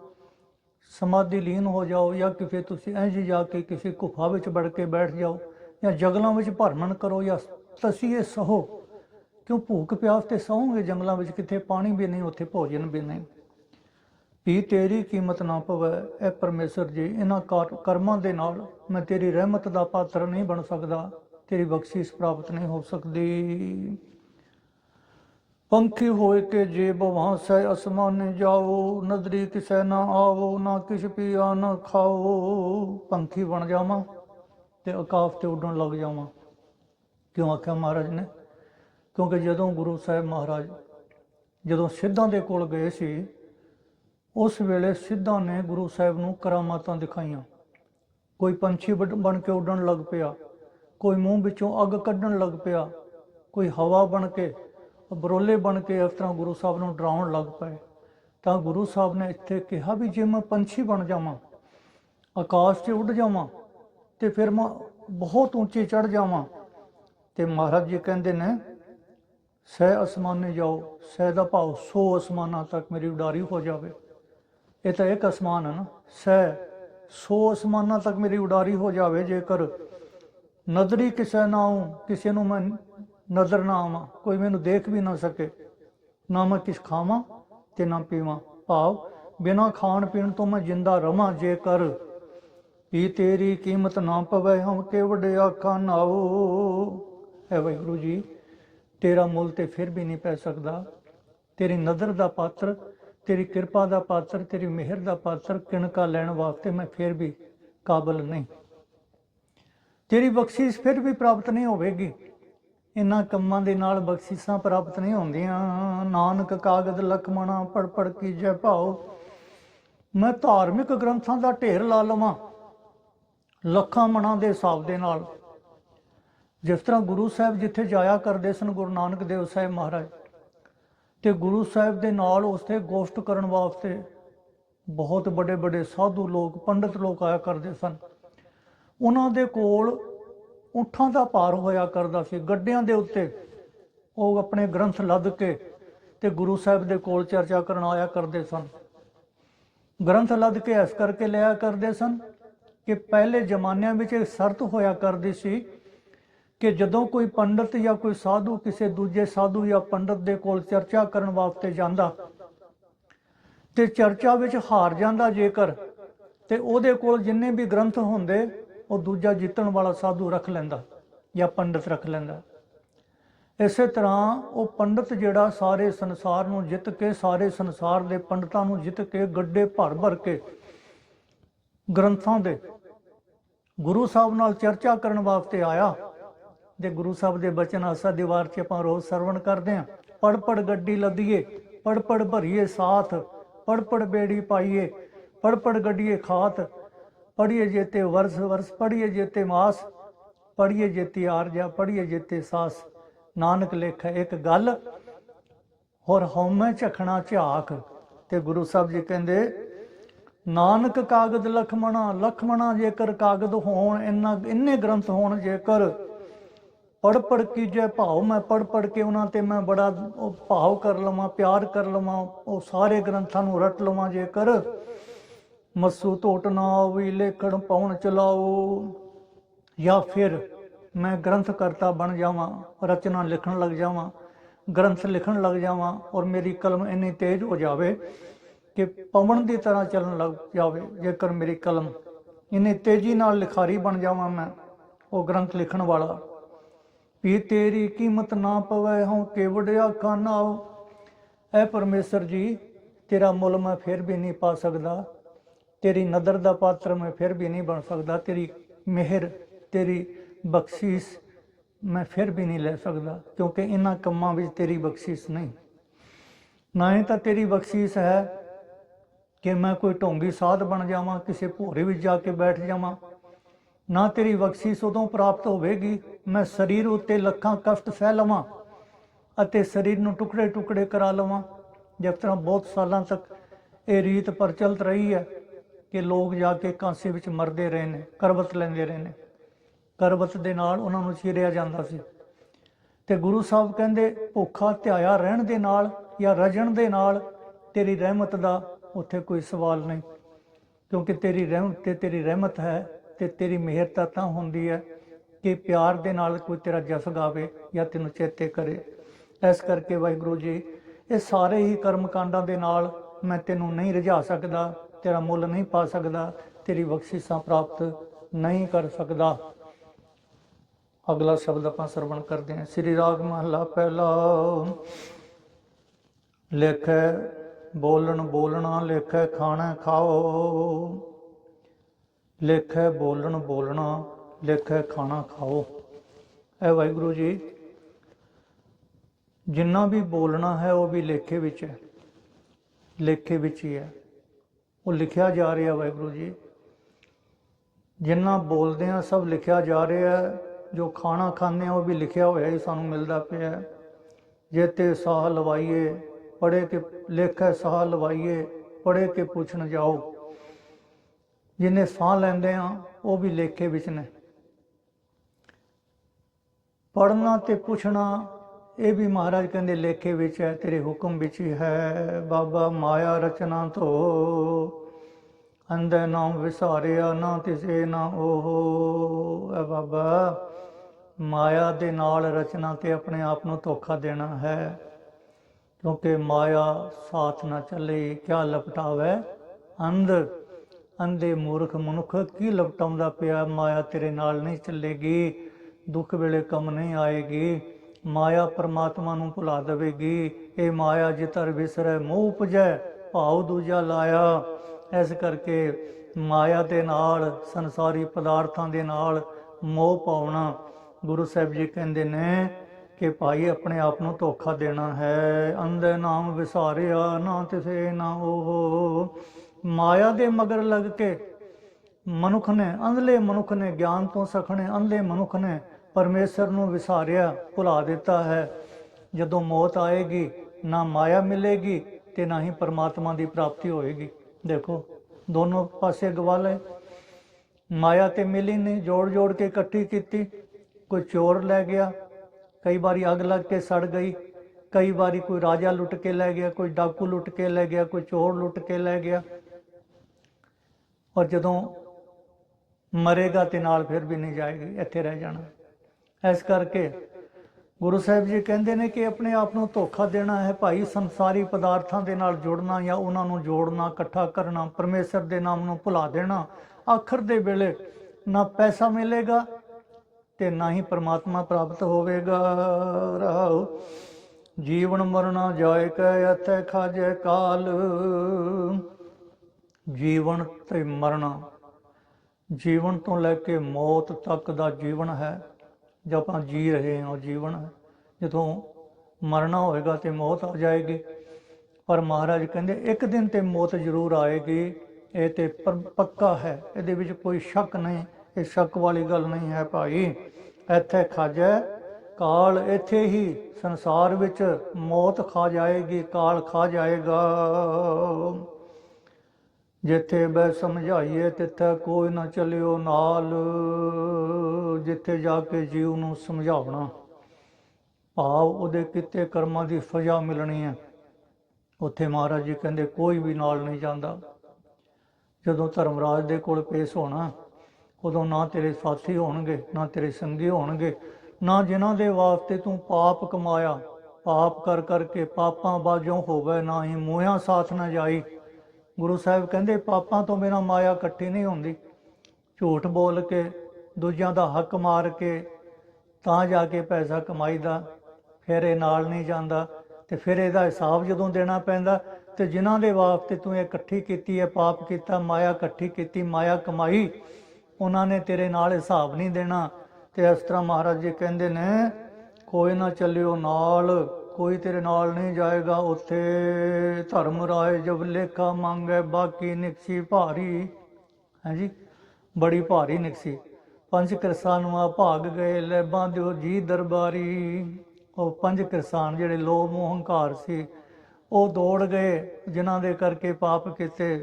ਸਮਾਧੀ ਲੀਨ ਹੋ ਜਾਓ ਜਾਂ ਕਿਤੇ ਤੁਸੀਂ ਇੰਝ ਹੀ ਜਾ ਕੇ ਕਿਸੇ ਗੁਫਾ ਵਿੱਚ ਵੜ ਕੇ ਬੈਠ ਜਾਓ ਜਾਂ ਜਗਲਾਂ ਵਿੱਚ ਭਰਮਣ ਕਰੋ ਜਾਂ ਤਸੀਏ ਸਹੋ। ਕਿਉਂ ਭੁੱਖ ਪਿਆਸ ਤੇ ਸਹੋਗੇ ਜੰਗਲਾਂ ਵਿੱਚ ਕਿੱਥੇ? ਪਾਣੀ ਵੀ ਨਹੀਂ, ਉੱਥੇ ਭੋਜਨ ਵੀ ਨਹੀਂ। ਵੀ ਤੇਰੀ ਕੀਮਤ ਨਾ ਪਵੇ, ਇਹ ਪਰਮੇਸ਼ਰ ਜੀ, ਇਹਨਾਂ ਕਰ- ਕਰਮਾਂ ਦੇ ਨਾਲ ਮੈਂ ਤੇਰੀ ਰਹਿਮਤ ਦਾ ਪਾਤਰ ਨਹੀਂ ਬਣ ਸਕਦਾ, ਤੇਰੀ ਬਖਸ਼ਿਸ਼ ਪ੍ਰਾਪਤ ਨਹੀਂ ਹੋ ਸਕਦੀ। ਪੰਖੀ ਹੋਏ ਕੇ ਜੇ ਬਵਾਂ ਸੈ ਅਸਮਾਨ ਜਾਓ, ਨਦਰੀ ਕਿਸੈ ਨਾ ਆਵੋ ਨਾ ਕਿਛ ਪੀਆ, ਨਾ ਖਾਓ। ਪੰਖੀ ਬਣ ਜਾਵਾਂ ਤੇ ਆਕਾਸ਼ ਤੇ ਉੱਡਣ ਲੱਗ ਜਾਵਾਂ। ਕਿਉਂ ਆਖਿਆ ਮਹਾਰਾਜ ਨੇ? ਕਿਉਂਕਿ ਜਦੋਂ ਗੁਰੂ ਸਾਹਿਬ ਮਹਾਰਾਜ ਜਦੋਂ ਸਿੱਧਾਂ ਦੇ ਕੋਲ ਗਏ ਸੀ, ਉਸ ਵੇਲੇ ਸਿੱਧਾਂ ਨੇ ਗੁਰੂ ਸਾਹਿਬ ਨੂੰ ਕਰਾਮਾਤਾਂ ਦਿਖਾਈਆਂ। ਕੋਈ ਪੰਛੀ ਬਣ ਕੇ ਉੱਡਣ ਲੱਗ ਪਿਆ, ਕੋਈ ਮੂੰਹ ਵਿੱਚੋਂ ਅੱਗ ਕੱਢਣ ਲੱਗ ਪਿਆ, ਕੋਈ ਹਵਾ ਬਣ ਕੇ, ਬਰੋਲੇ ਬਣ ਕੇ ਇਸ ਤਰ੍ਹਾਂ ਗੁਰੂ ਸਾਹਿਬ ਨੂੰ ਡਰਾਉਣ ਲੱਗ ਪਏ। ਤਾਂ ਗੁਰੂ ਸਾਹਿਬ ਨੇ ਇੱਥੇ ਕਿਹਾ ਵੀ ਜੇ ਮੈਂ ਪੰਛੀ ਬਣ ਜਾਵਾਂ, ਆਕਾਸ਼ 'ਤੇ ਉੱਡ ਜਾਵਾਂ ਤੇ ਫਿਰ ਮੈਂ ਬਹੁਤ ਉੱਚੇ ਚੜ ਜਾਵਾਂ। ਤੇ ਮਹਾਰਾਜ ਜੀ ਕਹਿੰਦੇ ਨੇ ਸਹਿ ਅਸਮਾਨੇ ਜਾਓ, ਸਹਿ ਦਾ ਭਾਵ 100 ਅਸਮਾਨਾਂ ਤੱਕ ਮੇਰੀ ਉਡਾਰੀ ਹੋ ਜਾਵੇ। ਇਹ ਤਾਂ ਇੱਕ ਅਸਮਾਨ ਹੈ ਨਾ, ਸਹਿ 100 ਅਸਮਾਨਾਂ ਤੱਕ ਮੇਰੀ ਉਡਾਰੀ ਹੋ ਜਾਵੇ, ਜੇਕਰ ਨਜ਼ਰੀ ਕਿਸੇ ਨਾ ਆਊਂ ਕਿਸੇ ਨੂੰ ਮੈਂ ਨਜ਼ਰ ਨਾ ਆਵਾਂ, ਕੋਈ ਮੈਨੂੰ ਦੇਖ ਵੀ ਨਾ ਸਕੇ, ਨਾ ਮੈਂ ਕਿਛ ਖਾਵਾਂ ਤੇ ਨਾ ਪੀਵਾਂ। ਭਾਵ, ਬਿਨਾ ਖਾਣ ਪੀਣ ਤੋਂ ਮੈਂ ਜਿੰਦਾ ਰਵਾਂ, ਜੇਕਰ ਵੀ ਤੇਰੀ ਕੀਮਤ ਨਾ ਪਵੇ ਹਮ ਕੇ ਵੱਡੇ ਆਖਾਂ ਨਾਓ ਹੈ ਵਾਹਿਗੁਰੂ ਜੀ। ਤੇਰਾ ਮੁੱਲ ਤੇ ਫਿਰ ਵੀ ਨਹੀਂ ਪੈ ਸਕਦਾ। ਤੇਰੀ ਨਜ਼ਰ ਦਾ ਪਾਤਰ, ਤੇਰੀ ਕਿਰਪਾ ਦਾ ਪਾਤਰ, ਤੇਰੀ ਮਿਹਰ ਦਾ ਪਾਤਰ ਕਿਣਕਾ ਲੈਣ ਵਾਸਤੇ ਮੈਂ ਫਿਰ ਵੀ ਕਾਬਲ ਨਹੀਂ। ਤੇਰੀ ਬਖਸ਼ਿਸ਼ ਫਿਰ ਵੀ ਪ੍ਰਾਪਤ ਨਹੀਂ ਹੋਵੇਗੀ। ਇਨ੍ਹਾਂ ਕੰਮਾਂ ਦੇ ਨਾਲ ਬਖਸ਼ਿਸ਼ਾਂ ਪ੍ਰਾਪਤ ਨਹੀਂ ਹੁੰਦੀਆਂ। ਨਾਨਕ ਕਾਗਦ ਲਖਮਣਾ ਪੜ ਪੜ ਕੀ ਜੈ ਭਾਉ। ਮੈਂ ਧਾਰਮਿਕ ਗ੍ਰੰਥਾਂ ਦਾ ਢੇਰ ਲਾ ਲਵਾਂ। ਲੱਖਾਂ ਮਣਾਂ ਦੇ ਹਿਸਾਬ ਦੇ ਨਾਲ। ਜਿਸ ਤਰ੍ਹਾਂ ਗੁਰੂ ਸਾਹਿਬ ਜਿੱਥੇ ਜਾਇਆ ਕਰਦੇ ਸਨ, ਗੁਰੂ ਨਾਨਕ ਦੇਵ ਸਾਹਿਬ ਮਹਾਰਾਜ, ਤੇ ਗੁਰੂ ਸਾਹਿਬ ਦੇ ਨਾਲ ਉਸਤੇ ਗੋਸ਼ਟ ਕਰਨ ਵਾਸਤੇ ਬਹੁਤ ਵੱਡੇ ਵੱਡੇ ਸਾਧੂ ਲੋਕ, ਪੰਡਿਤ ਲੋਕ ਆਇਆ ਕਰਦੇ ਸਨ। ਉਹਨਾਂ ਦੇ ਕੋਲ ਊਠਾਂ ਦਾ ਭਾਰ ਹੋਇਆ ਕਰਦਾ ਸੀ। ਗੱਡਿਆਂ ਦੇ ਉੱਤੇ ਉਹ ਆਪਣੇ ਗ੍ਰੰਥ ਲੱਦ ਕੇ ਤੇ ਗੁਰੂ ਸਾਹਿਬ ਦੇ ਕੋਲ ਚਰਚਾ ਕਰਨ ਆਇਆ ਕਰਦੇ ਸਨ। ਗ੍ਰੰਥ ਲੱਦ ਕੇ ਇਸ ਕਰਕੇ ਲਿਆ ਕਰਦੇ ਸਨ ਕਿ ਪਹਿਲੇ ਜ਼ਮਾਨਿਆਂ ਵਿੱਚ ਇਹ ਸ਼ਰਤ ਹੋਇਆ ਕਰਦੀ ਸੀ ਕਿ ਜਦੋਂ ਕੋਈ ਪੰਡਤ ਜਾਂ ਕੋਈ ਸਾਧੂ ਕਿਸੇ ਦੂਜੇ ਸਾਧੂ ਜਾਂ ਪੰਡਤ ਦੇ ਕੋਲ ਚਰਚਾ ਕਰਨ ਵਾਸਤੇ ਜਾਂਦਾ ਤੇ ਚਰਚਾ ਵਿੱਚ ਹਾਰ ਜਾਂਦਾ ਜੇਕਰ, ਤੇ ਉਹਦੇ ਕੋਲ ਜਿੰਨੇ ਵੀ ਗ੍ਰੰਥ ਹੁੰਦੇ, ਉਹ ਦੂਜਾ ਜਿੱਤਣ ਵਾਲਾ ਸਾਧੂ ਰੱਖ ਲੈਂਦਾ ਜਾਂ ਪੰਡਤ ਰੱਖ ਲੈਂਦਾ। ਇਸੇ ਤਰ੍ਹਾਂ ਉਹ ਪੰਡਤ ਜਿਹੜਾ ਸਾਰੇ ਸੰਸਾਰ ਨੂੰ ਜਿੱਤ ਕੇ, ਸਾਰੇ ਸੰਸਾਰ ਦੇ ਪੰਡਤਾਂ ਨੂੰ ਜਿੱਤ ਕੇ ਗੱਡੇ ਭਰ ਭਰ ਕੇ ਗ੍ਰੰਥਾਂ ਦੇ ਗੁਰੂ ਸਾਹਿਬ ਨਾਲ ਚਰਚਾ ਕਰਨ ਵਾਸਤੇ ਆਇਆ ਦੇ ਗੁਰੂ ਸਾਹਿਬ ਦੇ ਬਚਨ ਆਸਾ ਦੀਵਾਰ 'ਚ ਆਪਾਂ ਰੋਜ਼ ਸਰਵਣ ਕਰਦੇ ਆਂ ਪੜ ਪੜ ਗੱਡੀ ਲੱਦੀਏ ਪੜ ਪੜ ਭਰੀਏ ਸਾਥ ਪੜ ਪੜ ਬੇੜੀ ਪਾਈਏ ਪੜ ਪੜ ਗੱਡੀਏ ਖਾਤ ਪੜੀਏ ਜੇਤੇ ਵਰਸ ਵਰਸ ਪੜੀਏ ਜੇਤੇ ਮਾਸ ਪੜੀਏ ਜੇਤੀ ਆਰਜਾ ਪੜੀਏ ਜੇਤੇ ਸਾਸ। ਨਾਨਕ ਲੇਖਾ ਇੱਕ ਗੱਲ, ਹੋਰ ਹਉਮੈ ਝਖਣਾ ਝਾਕ। ਤੇ ਗੁਰੂ ਸਾਹਿਬ ਜੀ ਕਹਿੰਦੇ, ਨਾਨਕ ਕਾਗਦ ਲਖਮਣਾ ਲਖਮਣਾ ਜੇਕਰ ਕਾਗਦ ਹੋਣ, ਇੰਨਾ, ਇੰਨੇ ਗ੍ਰੰਥ ਹੋਣ ਜੇਕਰ ਪੜ ਪੜ ਕੀਜੇ ਭਾਵ ਮੈਂ ਪੜ ਪੜ ਕੇ ਉਹਨਾਂ ਤੇ ਮੈਂ ਬੜਾ ਉਹ ਭਾਵ ਕਰ ਲਵਾਂ, ਪਿਆਰ ਕਰ ਲਵਾਂ, ਉਹ ਸਾਰੇ ਗ੍ਰੰਥਾਂ ਨੂੰ ਰਟ ਲਵਾਂ ਜੇਕਰ। ਮਸੂ ਟੋਟ ਨਾ ਆਵੀ ਲੇਖਣ ਪਾਉਣ ਚਲਾਓ ਜਾਂ ਫਿਰ ਮੈਂ ਗ੍ਰੰਥ ਕਰਤਾ ਬਣ ਜਾਵਾਂ, ਰਚਨਾ ਲਿਖਣ ਲੱਗ ਜਾਵਾਂ, ਗ੍ਰੰਥ ਲਿਖਣ ਲੱਗ ਜਾਵਾਂ ਔਰ ਮੇਰੀ ਕਲਮ ਇੰਨੀ ਤੇਜ਼ ਹੋ ਜਾਵੇ ਕਿ ਪਵਨ ਦੀ ਤਰ੍ਹਾਂ ਚੱਲਣ ਲੱਗ ਜਾਵੇ ਜੇਕਰ ਮੇਰੀ ਕਲਮ ਇੰਨੀ ਤੇਜ਼ੀ ਨਾਲ ਲਿਖਾਰੀ ਬਣ ਜਾਵਾਂ ਮੈਂ, ਉਹ ਗ੍ਰੰਥ ਲਿਖਣ ਵਾਲਾ। ਵੀ ਤੇਰੀ ਕੀਮਤ ਨਾ ਪਵੇ, ਹਉ ਕਿ ਵਡਿਆ ਖਾਨਾਓ ਐ ਪਰਮੇਸ਼ਰ ਜੀ, ਤੇਰਾ ਮੁੱਲ ਮੈਂ ਫਿਰ ਵੀ ਨਹੀਂ ਪਾ ਸਕਦਾ। ਤੇਰੀ ਨਦਰ ਦਾ ਪਾਤਰ ਮੈਂ ਫਿਰ ਵੀ ਨਹੀਂ ਬਣ ਸਕਦਾ। ਤੇਰੀ ਮਿਹਰ, ਤੇਰੀ ਬਖਸ਼ਿਸ਼ ਮੈਂ ਫਿਰ ਵੀ ਨਹੀਂ ਲੈ ਸਕਦਾ, ਕਿਉਂਕਿ ਇਹਨਾਂ ਕੰਮਾਂ ਵਿੱਚ ਤੇਰੀ ਬਖਸ਼ਿਸ਼ ਨਹੀਂ। ਨਾ ਹੀ ਤਾਂ ਤੇਰੀ ਬਖਸ਼ਿਸ਼ ਹੈ ਕਿ ਮੈਂ ਕੋਈ ਢੋਂਗੀ ਸਾਧ ਬਣ ਜਾਵਾਂ, ਕਿਸੇ ਭੋਰੇ ਵਿੱਚ ਜਾ ਕੇ ਬੈਠ ਜਾਵਾਂ। ਨਾ ਤੇਰੀ ਬਖਸ਼ਿਸ਼ ਉਦੋਂ ਪ੍ਰਾਪਤ ਹੋਵੇਗੀ, ਮੈਂ ਸਰੀਰ ਉੱਤੇ ਲੱਖਾਂ ਕਸ਼ਟ ਸਹਿ ਲਵਾਂ ਅਤੇ ਸਰੀਰ ਨੂੰ ਟੁਕੜੇ ਟੁਕੜੇ ਕਰਾ ਲਵਾਂ। ਜਿਸ ਤਰ੍ਹਾਂ ਬਹੁਤ ਸਾਲਾਂ ਤੱਕ ਇਹ ਰੀਤ ਪ੍ਰਚਲਿਤ ਰਹੀ ਹੈ ਕਿ ਲੋਕ ਜਾ ਕੇ ਕਾਂਸੇ ਵਿੱਚ ਮਰਦੇ ਰਹੇ ਨੇ, ਕਰਬਤ ਲੈਂਦੇ ਰਹੇ ਨੇ। ਕਰਬਤ ਦੇ ਨਾਲ ਉਹਨਾਂ ਨੂੰ ਚੀਰਿਆ ਜਾਂਦਾ ਸੀ। ਤੇ ਗੁਰੂ ਸਾਹਿਬ ਕਹਿੰਦੇ, ਭੁੱਖਾ ਧਿਆਇਆ ਰਹਿਣ ਦੇ ਨਾਲ ਜਾਂ ਰਜਣ ਦੇ ਨਾਲ ਤੇਰੀ ਰਹਿਮਤ ਦਾ ਉੱਥੇ ਕੋਈ ਸਵਾਲ ਨਹੀਂ, ਕਿਉਂਕਿ ਤੇਰੀ ਰਹਿਮਤ ਤੇ ਤੇਰੀ ਰਹਿਮਤ ਹੈ ਤੇ ਤੇਰੀ ਮਿਹਰ ਤਾਂ ਤਾਂ ਹੁੰਦੀ ਹੈ ਕਿ ਪਿਆਰ ਦੇ ਨਾਲ ਕੋਈ ਤੇਰਾ ਜਸ ਗਾਵੇ ਜਾਂ ਤੈਨੂੰ ਚੇਤੇ ਕਰੇ। ਇਸ ਕਰਕੇ ਵਾਹਿਗੁਰੂ ਜੀ, ਇਹ ਸਾਰੇ ਹੀ ਕਰਮ ਕਾਂਡਾਂ ਦੇ ਨਾਲ ਮੈਂ ਤੈਨੂੰ ਨਹੀਂ ਰਝਾ ਸਕਦਾ, ਤੇਰਾ ਮੁੱਲ ਨਹੀਂ ਪਾ ਸਕਦਾ, ਤੇਰੀ ਬਖਸ਼ਿਸ਼ਾਂ ਪ੍ਰਾਪਤ ਨਹੀਂ ਕਰ ਸਕਦਾ। ਅਗਲਾ ਸ਼ਬਦ ਆਪਾਂ ਸਰਵਣ ਕਰਦੇ ਹਾਂ। ਸ੍ਰੀ ਰਾਗ ਮਹਲਾ ਪਹਿਲਾ। ਲਿਖੈ ਬੋਲਣ ਬੋਲਣਾ, ਲਿਖੈ ਖਾਣਾ ਖਾਓ। ਲਿਖੈ ਬੋਲਣ ਬੋਲਣਾ, ਲਿਖੈ ਖਾਣਾ ਖਾਓ। ਐ ਵਾਹਿਗੁਰੂ ਜੀ, ਜਿੰਨਾ ਵੀ ਬੋਲਣਾ ਹੈ ਉਹ ਵੀ ਲੇਖੇ ਵਿੱਚ ਹੈ। ਲੇਖੇ ਵਿੱਚ ਹੀ ਹੈ। ਉਹ ਲਿਖਿਆ ਜਾ ਰਿਹਾ ਵਾਹਿਗੁਰੂ ਜੀ। ਜਿੰਨਾ ਬੋਲਦੇ ਆ ਸਭ ਲਿਖਿਆ ਜਾ ਰਿਹਾ ਜੋ ਖਾਣਾ ਖਾਂਦੇ ਆ ਉਹ ਵੀ ਲਿਖਿਆ ਹੋਇਆ ਹੀ ਸਾਨੂੰ ਮਿਲਦਾ ਪਿਆ ਜੇ ਤੇ ਸਾਹ ਲਵਾਈਏ ਪੜੇ ਕੇ ਲੇਖੈ ਸਾਹ ਲਵਾਈਏ ਪੜੇ ਕੇ ਪੁੱਛਣ ਜਾਓ। ਜਿੰਨੇ ਸਾਹ ਲੈਂਦੇ ਆ ਉਹ ਵੀ ਲੇਖੇ ਵਿੱਚ ਨੇ। ਪੜਨਾ ਤੇ ਪੁੱਛਣਾ, ਇਹ ਵੀ ਮਹਾਰਾਜ ਕਹਿੰਦੇ ਲੇਖੇ ਵਿੱਚ ਹੈ, ਤੇਰੇ ਹੁਕਮ ਵਿੱਚ ਹੀ। ਹੈ ਬਾਬਾ ਮਾਇਆ ਰਚਨਾ ਧੋ ਅੰਦਰ ਨਾਮ ਵਿਸਾਰਿਆ, ਨਾ ਤਿਸੇ ਨਾ ਉਹ। ਐ ਬਾਬਾ, ਮਾਇਆ ਦੇ ਨਾਲ ਰਚਨਾ ਤੇ ਆਪਣੇ ਆਪ ਨੂੰ ਧੋਖਾ ਦੇਣਾ ਹੈ, ਕਿਉਂਕਿ ਮਾਇਆ ਸਾਥ ਨਾ ਚੱਲੇ, ਕਿਆ ਲਪਟਾਵੇ? ਅੰਧ। ਅੰਧੇ ਮੂਰਖ ਮਨੁੱਖ, ਕੀ ਲਪਟਾਉਂਦਾ ਪਿਆ ਮਾਇਆ ਤੇਰੇ ਨਾਲ ਨਹੀਂ ਚੱਲੇਗੀ? ਦੁੱਖ ਵੇਲੇ ਕੰਮ ਨਹੀਂ ਆਏਗੀ। ਮਾਇਆ ਪਰਮਾਤਮਾ ਨੂੰ ਭੁਲਾ ਦੇਵੇਗੀ। ਇਹ ਮਾਇਆ ਜਿਤਰ ਵਿਸਰੈ, ਮੋਹ ਉਪਜੈ ਭਾਉ ਦੂਜਾ ਲਾਇਆ। ਇਸ ਕਰਕੇ ਮਾਇਆ ਦੇ ਨਾਲ, ਸੰਸਾਰੀ ਪਦਾਰਥਾਂ ਦੇ ਨਾਲ ਮੋਹ ਪਾਉਣਾ ਗੁਰੂ ਸਾਹਿਬ ਜੀ ਕਹਿੰਦੇ ਨੇ ਕਿ ਭਾਈ ਆਪਣੇ ਆਪ ਨੂੰ ਧੋਖਾ ਦੇਣਾ ਹੈ। ਅੰਧੇ ਨਾਮ ਵਿਸਾਰਿਆ, ਨਾ ਤਿਸੇ ਨਾ ਉਹ। ਮਾਇਆ ਦੇ ਮਗਰ ਲੱਗ ਕੇ ਮਨੁੱਖ ਨੇ, ਅੰਧਲੇ ਮਨੁੱਖ ਨੇ, ਗਿਆਨ ਤੋਂ ਸਖਣੇ ਅੰਧਲੇ ਮਨੁੱਖ ਨੇ ਪਰਮੇਸ਼ਰ ਨੂੰ ਵਿਸਾਰਿਆ, ਭੁਲਾ ਦਿੱਤਾ ਹੈ। ਜਦੋਂ ਮੌਤ ਆਏਗੀ, ਨਾ ਮਾਇਆ ਮਿਲੇਗੀ ਤੇ ਨਾ ਹੀ ਪਰਮਾਤਮਾ ਦੀ ਪ੍ਰਾਪਤੀ ਹੋਏਗੀ। ਦੇਖੋ, ਦੋਨੋਂ ਪਾਸੇ ਗਵਾਲ ਹੈ ਮਾਇਆ ਤੇ ਮਿਲੀ ਨਹੀਂ ਜੋੜ ਜੋੜ ਕੇ ਇਕੱਠੀ ਕੀਤੀ। ਕੋਈ ਚੋਰ ਲੈ ਗਿਆ, ਕਈ ਵਾਰੀ ਅੱਗ ਲੱਗ ਕੇ ਸੜ ਗਈ। ਕਈ ਵਾਰੀ ਕੋਈ ਰਾਜਾ ਲੁੱਟ ਕੇ ਲੈ ਗਿਆ, ਕੋਈ ਡਾਕੂ ਲੁੱਟ ਕੇ ਲੈ ਗਿਆ, ਕੋਈ ਚੋਰ ਲੁੱਟ ਕੇ ਲੈ ਗਿਆ। ਔਰ ਜਦੋਂ ਮਰੇਗਾ ਤੇ ਨਾਲ ਫਿਰ ਵੀ ਨਹੀਂ ਜਾਏਗੀ, ਇੱਥੇ ਰਹਿ ਜਾਣਾ। ਇਸ ਕਰਕੇ ਗੁਰੂ ਸਾਹਿਬ ਜੀ ਕਹਿੰਦੇ ਨੇ ਕਿ ਆਪਣੇ ਆਪ ਨੂੰ ਧੋਖਾ ਦੇਣਾ ਹੈ, ਭਾਈ ਸੰਸਾਰੀ ਪਦਾਰਥਾਂ ਦੇ ਨਾਲ ਜੁੜਨਾ ਜਾਂ ਉਹਨਾਂ ਨੂੰ ਜੋੜਨਾ, ਇਕੱਠਾ ਕਰਨਾ, ਪਰਮੇਸ਼ਰ ਦੇ ਨਾਮ ਨੂੰ ਭੁਲਾ ਦੇਣਾ, ਆਖਰ ਦੇ ਵੇਲੇ ਨਾ ਪੈਸਾ ਮਿਲੇਗਾ ਤੇ ਨਾ ਹੀ ਪਰਮਾਤਮਾ ਪ੍ਰਾਪਤ ਹੋਵੇਗਾ। ਰਹਾਉ ਜੀਵਨ ਮਰਨਾ ਜਾਏ ਕੈ, ਅਥੈ ਖਾਜੈ ਕਾਲ। ਜੀਵਨ ਤੇ ਮਰਨਾ। ਜੀਵਨ ਤੋਂ ਲੈ ਕੇ ਮੌਤ ਤੱਕ ਦਾ ਜੀਵਨ ਹੈ। ਜੇ ਆਪਾਂ ਜੀ ਰਹੇ ਹਾਂ ਉਹ ਜੀਵਨ ਹੈ। ਜਦੋਂ ਮਰਨਾ ਹੋਏਗਾ ਤੇ ਮੌਤ ਆ ਜਾਏਗੀ। ਪਰ ਮਹਾਰਾਜ ਕਹਿੰਦੇ, ਇੱਕ ਦਿਨ ਤੇ ਮੌਤ ਜ਼ਰੂਰ ਆਏਗੀ। ਇਹ ਤੇ ਪੱਕਾ ਹੈ। ਇਹਦੇ ਵਿੱਚ ਕੋਈ ਸ਼ੱਕ ਨਹੀਂ। ਇਹ ਸ਼ੱਕ ਵਾਲੀ ਗੱਲ ਨਹੀਂ ਹੈ ਭਾਈ। ਇੱਥੇ ਖਾਜੈ ਕਾਲ ਇੱਥੇ ਹੀ। ਸੰਸਾਰ ਵਿੱਚ ਮੌਤ ਖਾ ਜਾਏਗੀ, ਕਾਲ ਖਾ ਜਾਏਗਾ। ਜਿੱਥੇ ਬੈ ਸਮਝਾਈਏ, ਤਿੱਥੇ ਕੋਈ ਨਾ ਚੱਲਿਓ ਨਾਲ। ਜਿੱਥੇ ਜਾ ਕੇ ਜੀਵ ਨੂੰ ਸਮਝਾਉਣਾ, ਭਾਵ ਉਹਦੇ ਕਿਤੇ ਕਰਮਾਂ ਦੀ ਸਜ਼ਾ ਮਿਲਣੀ ਹੈ। ਉੱਥੇ ਮਹਾਰਾਜ ਜੀ ਕਹਿੰਦੇ, ਕੋਈ ਵੀ ਨਾਲ ਨਹੀਂ ਜਾਂਦਾ। ਜਦੋਂ ਧਰਮਰਾਜ ਦੇ ਕੋਲ ਪੇਸ਼ ਹੋਣਾ, ਉਦੋਂ ਨਾ ਤੇਰੇ ਸਾਥੀ ਹੋਣਗੇ, ਨਾ ਤੇਰੇ ਸੰਗੀ ਹੋਣਗੇ, ਨਾ ਜਿਨ੍ਹਾਂ ਦੇ ਵਾਸਤੇ ਤੂੰ ਪਾਪ ਕਮਾਇਆ। ਪਾਪ ਕਰ ਕਰਕੇ ਪਾਪਾਂ ਬਾਝੋਂ ਹੋਵੇ, ਨਾ ਹੀ ਮੋਹਿਆਂ ਸਾਥ ਨਾ ਜਾਈ। ਗੁਰੂ ਸਾਹਿਬ ਕਹਿੰਦੇ, ਪਾਪਾਂ ਤੋਂ ਬਿਨਾ ਮਾਇਆ ਇਕੱਠੀ ਨਹੀਂ ਹੁੰਦੀ। ਝੂਠ ਬੋਲ ਕੇ, ਦੂਜਿਆਂ ਦਾ ਹੱਕ ਮਾਰ ਕੇ, ਤਾਂ ਜਾ ਕੇ ਪੈਸਾ ਕਮਾਈਦਾ, ਫਿਰ ਇਹ ਨਾਲ ਨਹੀਂ ਜਾਂਦਾ ਤੇ ਫਿਰ ਇਹਦਾ ਹਿਸਾਬ ਜਦੋਂ ਦੇਣਾ ਪੈਂਦਾ ਤੇ ਜਿਨ੍ਹਾਂ ਦੇ ਵਾਸਤੇ ਤੂੰ ਇਹ ਇਕੱਠੀ ਕੀਤੀ ਹੈ ਪਾਪ ਕੀਤਾ, ਮਾਇਆ ਇਕੱਠੀ ਕੀਤੀ, ਮਾਇਆ ਕਮਾਈ, ਉਹਨਾਂ ਨੇ ਤੇਰੇ ਨਾਲ ਹਿਸਾਬ ਨਹੀਂ ਦੇਣਾ। ਤੇ ਇਸ ਤਰ੍ਹਾਂ ਮਹਾਰਾਜ ਜੀ ਕਹਿੰਦੇ ਨੇ, ਕੋਈ ਨਾ ਚੱਲਿਓ ਨਾਲ। ਕੋਈ ਤੇਰੇ ਨਾਲ ਨਹੀਂ ਜਾਏਗਾ। ਉੱਥੇ ਧਰਮ ਰਾਏ ਜਬ ਲੇਖਾ ਮੰਗੇ, ਬਾਕੀ ਨਿਕਸੀ ਭਾਰੀ। ਹਾਂਜੀ ਬੜੀ ਭਾਰੀ ਨਿਕਸੀ। ਪੰਜ ਕਿਰਸਾਨੂਆ ਭਾਗ ਗਏ ਲੈ ਬਾਂਧਿਓ ਜੀ ਦਰਬਾਰੀ। ਉਹ ਪੰਜ ਕਿਰਸਾਨ ਜਿਹੜੇ ਲੋਭ ਮੋਹ ਹੰਕਾਰ ਸੀ, ਉਹ ਦੌੜ ਗਏ। ਜਿਨ੍ਹਾਂ ਦੇ ਕਰਕੇ ਪਾਪ ਕੀਤੇ